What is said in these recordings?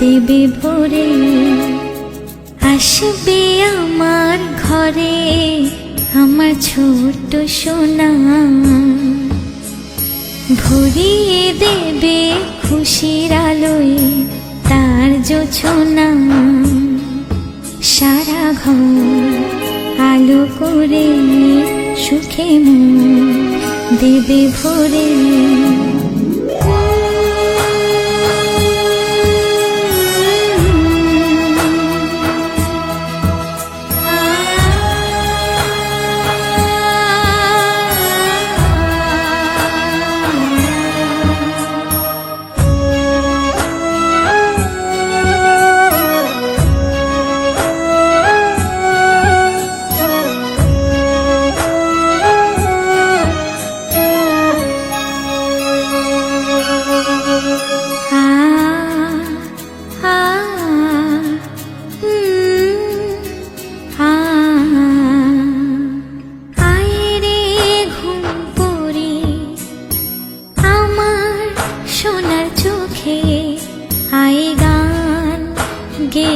দেবে ভরে, আসবে আমার ঘরে আমার ছোট্ট সোনা। ভরিয়ে দেবে খুশির আলোয় তার জোছনা সারা ঘর আলো করে সুখে দেবে ভরে।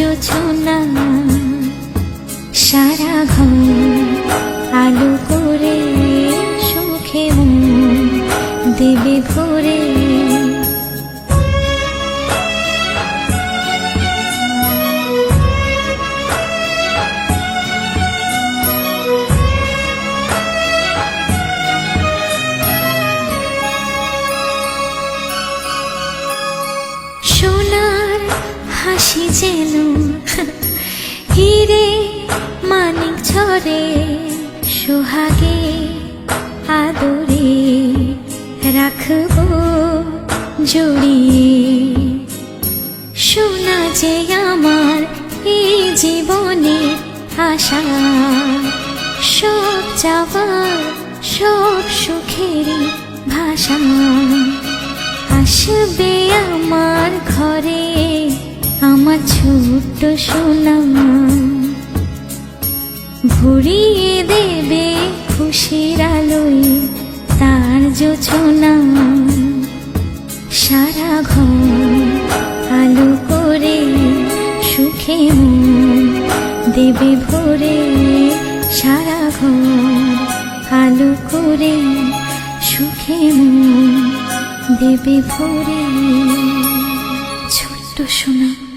জোছনা সারা ঘর আলো করে হাসি যেন হিরে মানিক ঝরে, সোহাগে আদরে রাখব জড়িয়ে। শোনা যে আমার এই জীবনে আশা, সব যাওয়ার সব সুখের ভাষা। আসবে আমার ঘরে আমার ছোট্ট সোনা ভরিয়ে দেবে খুশির আলোয় তার জোছনা সারা ঘর আলো করে সুখে দেবে ভরে। সারা ঘর আলো করে সুখে দেবে ভরে। ছোট্ট সোনা।